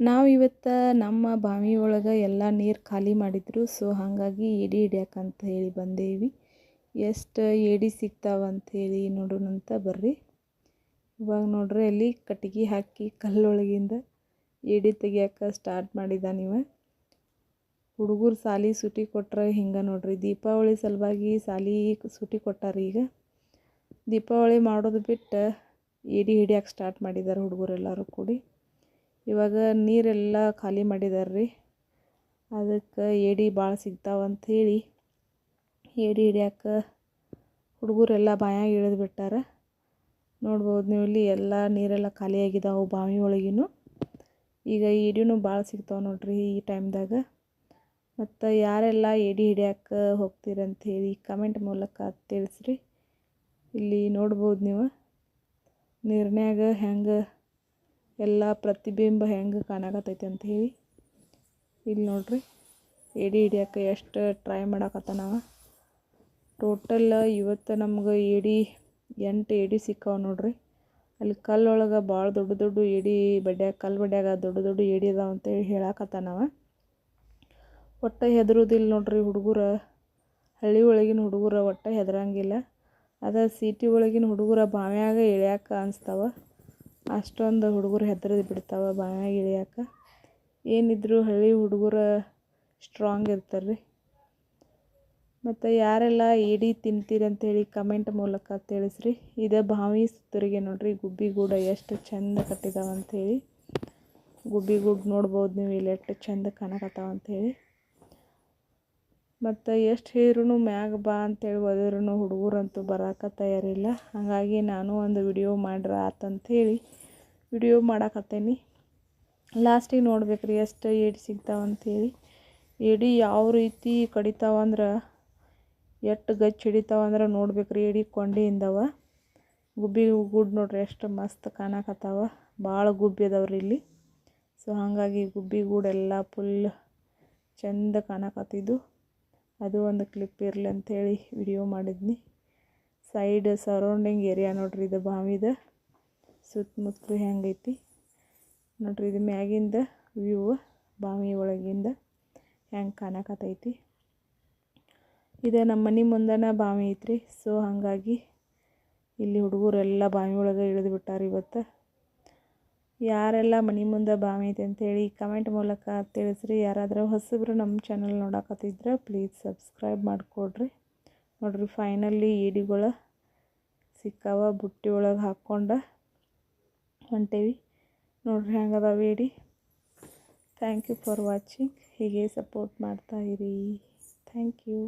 ನಾವು ಇವತ್ತು ನಮ್ಮ ಬಾವಿ ಒಳಗೆ ಎಲ್ಲ ನೀರು ಖಾಲಿ ಮಾಡಿದ್ರು, ಸೊ ಹಾಗಾಗಿ ಏಡಿ ಹಿಡಿಯಕ್ಕಂತ ಹೇಳಿ ಬಂದೇವಿ. ಎಷ್ಟು ಏಡಿ ಸಿಗ್ತಾವಂತ ಹೇಳಿ ನೋಡೋಣಂತ ಬರ್ರಿ. ಇವಾಗ ನೋಡ್ರಿ ಅಲ್ಲಿ ಕಟ್ಟಿಗೆ ಹಾಕಿ ಕಲ್ಲೊಳಗಿಂದ ಏಡಿ ತೆಗಿಯಕ್ಕೆ ಸ್ಟಾರ್ಟ್ ಮಾಡಿದ ನೀವು ಹುಡುಗರು ಸಾಲಿ ಸುಟಿ ಕೊಟ್ರೆ ಹಿಂಗೆ ನೋಡ್ರಿ, ದೀಪಾವಳಿ ಸಲುವಾಗಿ ಸಾಲಿ ಸುಟಿ ಕೊಟ್ಟಾರ ಈಗ. ದೀಪಾವಳಿ ಮಾಡೋದು ಬಿಟ್ಟು ಏಡಿ ಹಿಡಿಯಕ್ಕೆ ಸ್ಟಾರ್ಟ್ ಮಾಡಿದ್ದಾರೆ ಹುಡುಗರೆಲ್ಲರೂ ಕೂಡಿ. ಇವಾಗ ನೀರೆಲ್ಲ ಖಾಲಿ ಮಾಡಿದಾರೆ ರೀ ಅದಕ್ಕೆ ಏಡಿ ಭಾಳ ಸಿಗ್ತಾವಂತ ಹೇಳಿ ಏಡಿ ಹಿಡಿಯಕ್ಕೆ ಹುಡುಗರೆಲ್ಲ ಬಾಯಾಗಿ ಇಳಿದು ಬಿಟ್ಟಾರ. ನೋಡ್ಬೋದು ನೀವು ಇಲ್ಲಿ ಎಲ್ಲ ನೀರೆಲ್ಲ ಖಾಲಿ ಆಗಿದಾವೆ ಬಾವಿ ಒಳಗಿನೂ. ಈಗ ಏಡಿನೂ ಭಾಳ ಸಿಗ್ತಾವೆ ನೋಡ್ರಿ ಈ ಟೈಮ್ದಾಗ. ಮತ್ತು ಯಾರೆಲ್ಲ ಏಡಿ ಹೋಗ್ತೀರಂತ ಹೇಳಿ ಕಮೆಂಟ್ ಮೂಲಕ ತಿಳಿಸ್ರಿ. ಇಲ್ಲಿ ನೋಡ್ಬೋದು ನೀವು ನೀರಿನ್ಯಾಗ ಹೆಂಗೆ ಎಲ್ಲ ಪ್ರತಿಬಿಂಬ ಹೆಂಗೆ ಕಾಣಕತ್ತೈತಿ ಅಂತ ಹೇಳಿ ಇಲ್ಲಿ ನೋಡ್ರಿ. ಎಡಿ ಹಿಡಿಯೋಕೆ ಎಷ್ಟು ಟ್ರೈ ಮಾಡಕತ್ತಾನವ ಟೋಟಲ್ ಇವತ್ತು ನಮ್ಗೆ ಎಡಿ ಎಂಟು ಏಡಿ ಸಿಕ್ಕಾವ ನೋಡ್ರಿ. ಅಲ್ಲಿ ಕಲ್ಲೊಳಗೆ ಭಾಳ ದೊಡ್ಡ ದೊಡ್ಡ ಎಡಿ ಬಡ್ಯಾಗ, ಕಲ್ಲು ಬಡ್ಯಾಗ ದೊಡ್ಡ ದೊಡ್ಡ ಏಡಿ ಅದಾವ ಅಂತೇಳಿ ಹೇಳಕತ್ತಾನವ ಒಟ್ಟು ಹೆದರುದಿಲ್ಲ ನೋಡ್ರಿ ಹುಡುಗರು. ಹಳ್ಳಿ ಒಳಗಿನ ಹುಡುಗರು ಒಟ್ಟು ಹೆದರಂಗಿಲ್ಲ. ಅದ ಸಿಟಿ ಒಳಗಿನ ಹುಡುಗರ ಬಾವ್ಯಾಗ ಇಳ್ಯಾಕ ಅನಿಸ್ತಾವ. ಅಷ್ಟೊಂದು ಹುಡುಗರು ಹೆದರಿ ಬಿಡ್ತಾವೆ ಬಾಯಾಗ ಇಳಿಯಾಕ. ಏನಿದ್ರು ಹಳ್ಳಿ ಹುಡುಗರು ಸ್ಟ್ರಾಂಗ್ ಇರ್ತಾರೆ ರೀ ಮತ್ತು ಯಾರೆಲ್ಲ ಏಡಿ ತಿಂತೀರಿ ಅಂತೇಳಿ ಕಮೆಂಟ್ ಮೂಲಕ ತಿಳಿಸ್ರಿ. ಇದು ಬಾವಿ ಸುತ್ತರಿಗೆ ನೋಡ್ರಿ ಗುಬ್ಬಿ ಗೂಡ ಎಷ್ಟು ಚೆಂದ ಕಟ್ಟಿದಾವ ಗುಬ್ಬಿಗೂಡು ಗುಬ್ಬಿ ಗೂಡು ನೋಡ್ಬೋದು ನೀವು, ಇಲ್ಲಿ ಎಷ್ಟು ಚೆಂದ ಕಾಣಕತ್ತಾವ ಅಂಥೇಳಿ ಮತ್ತು ಎಷ್ಟು ಹೇಳಿದ್ರು ಮ್ಯಾಗ ಬಾ ಅಂತೇಳಿ ಒದಿದ್ರು ಹುಡುಗರಂತೂ ಬರಾಕ ತಯಾರಿಲ್ಲ. ಹಾಗಾಗಿ ನಾನು ಒಂದು ವಿಡಿಯೋ ಮಾಡ್ರ ಆತಂಥೇಳಿ ವಿಡಿಯೋ ಮಾಡಾಕತ್ತೇನಿ. ಲಾಸ್ಟಿಗೆ ನೋಡ್ಬೇಕು ರೀ ಎಷ್ಟು ಏಡಿ ಸಿಗ್ತಾವಂಥೇಳಿ ಏಡಿ ಯಾವ ರೀತಿ ಕಡಿತಾವಂದ್ರೆ ಎಷ್ಟು ಗಚ್ಚಿ ಹಿಡಿತಾವಂದ್ರೆ ನೋಡ್ಬೇಕ್ರಿ ಏಡಿ ಕೊಂಡಿಯಿಂದವ ಗುಬ್ಬಿ ಗುಡ್ ನೋಡ್ರಿ ಎಷ್ಟು ಮಸ್ತ್ ಕಾಣಕತ್ತಾವ. ಭಾಳ ಗುಬ್ಬಿ ಅದಾವ್ರಿ ಇಲ್ಲಿ. ಸೊ ಹಾಗಾಗಿ ಗುಬ್ಬಿ ಗೂಡೆಲ್ಲ ಫುಲ್ ಚೆಂದ ಕಾಣಕತ್ತಿದ್ದು. ಅದು ಒಂದು ಕ್ಲಿಪ್ ಇರಲಿ ಅಂಥೇಳಿ ವಿಡಿಯೋ ಮಾಡಿದ್ನಿ. ಸೈಡ್ ಸರೌಂಡಿಂಗ್ ಏರಿಯಾ ನೋಡ್ರಿ ಇದು ಬಾವಿದ ಸುತ್ತಮುತ್ತಲು ಹೆಂಗೈತಿ. ನೋಡ್ರಿ ಇದು ಮ್ಯಾಗಿಂದ ವ್ಯೂ ಬಾವಿ ಒಳಗಿಂದ ಹೆಂಗೆ ಕಾಣಕತ್ತೈತಿ. ಇದು ನಮ್ಮ ಮನೆ ಮುಂದನ ಬಾವಿ ಐತ್ರಿ. ಸೊ ಹಾಗಾಗಿ ಇಲ್ಲಿ ಹುಡುಗರೆಲ್ಲ ಬಾವಿ ಒಳಗೆ ಇಳಿದು ಬಿಟ್ಟಾರೆ ಇವತ್ತು. ಯಾರೆಲ್ಲ ಮನೆ ಮುಂದೆ ಬಾವಿ ಐತೆ ಅಂತೇಳಿ ಕಮೆಂಟ್ ಮೂಲಕ ತಿಳಿಸ್ರಿ. ಯಾರಾದರೂ ಹೊಸಬ್ರು ನಮ್ಮ ಚಾನಲ್ ನೋಡಕತ್ತಿದ್ರೆ ಪ್ಲೀಸ್ ಸಬ್ಸ್ಕ್ರೈಬ್ ಮಾಡಿಕೊಡ್ರಿ. ನೋಡ್ರಿ ಫೈನಲಿ ಏಡಿಗಳ ಸಿಕ್ಕಾವ ಬುಟ್ಟಿ ಒಳಗೆ ಹಾಕ್ಕೊಂಡು ಹೊಂಟೇವಿ. ನೋಡ್ರಿ ಹೆಂಗದಾವ ಏಡಿ ಥ್ಯಾಂಕ್ ಯು ಫಾರ್ ವಾಚಿಂಗ್ ಹೀಗೆ ಸಪೋರ್ಟ್ ಮಾಡ್ತಾ ಇರಿ. Thank you